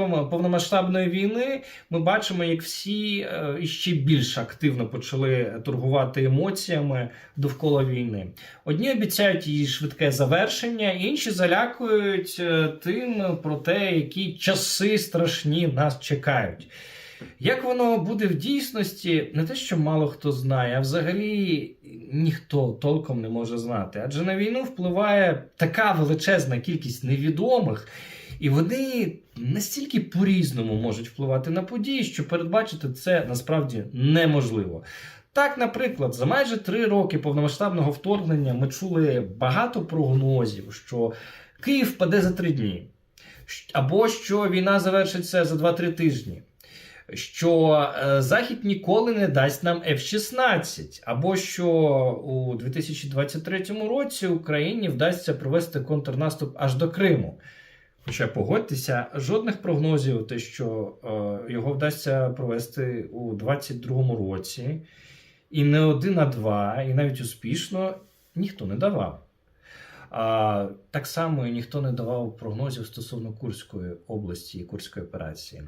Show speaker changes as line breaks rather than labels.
початком повномасштабної війни ми бачимо, як всі е, іще більш активно почали торгувати емоціями довкола війни. Одні обіцяють її швидке завершення, інші залякують е, тим про те, які часи страшні нас чекають. Як воно буде в дійсності, не те, що мало хто знає, а взагалі ніхто толком не може знати. Адже на війну впливає така величезна кількість невідомих, і вони настільки по-різному можуть впливати на події, що передбачити це насправді неможливо. Так, наприклад, за майже три роки повномасштабного вторгнення ми чули багато прогнозів, що Київ впаде за три дні, або що війна завершиться за 2-3 тижні що е, Захід ніколи не дасть нам F-16, або що у 2023 році Україні вдасться провести контрнаступ аж до Криму. Хоча погодьтеся, жодних прогнозів, те, що е, його вдасться провести у 2022 році, і не один, а два, і навіть успішно ніхто не давав. А, так само і ніхто не давав прогнозів стосовно Курської області і Курської операції.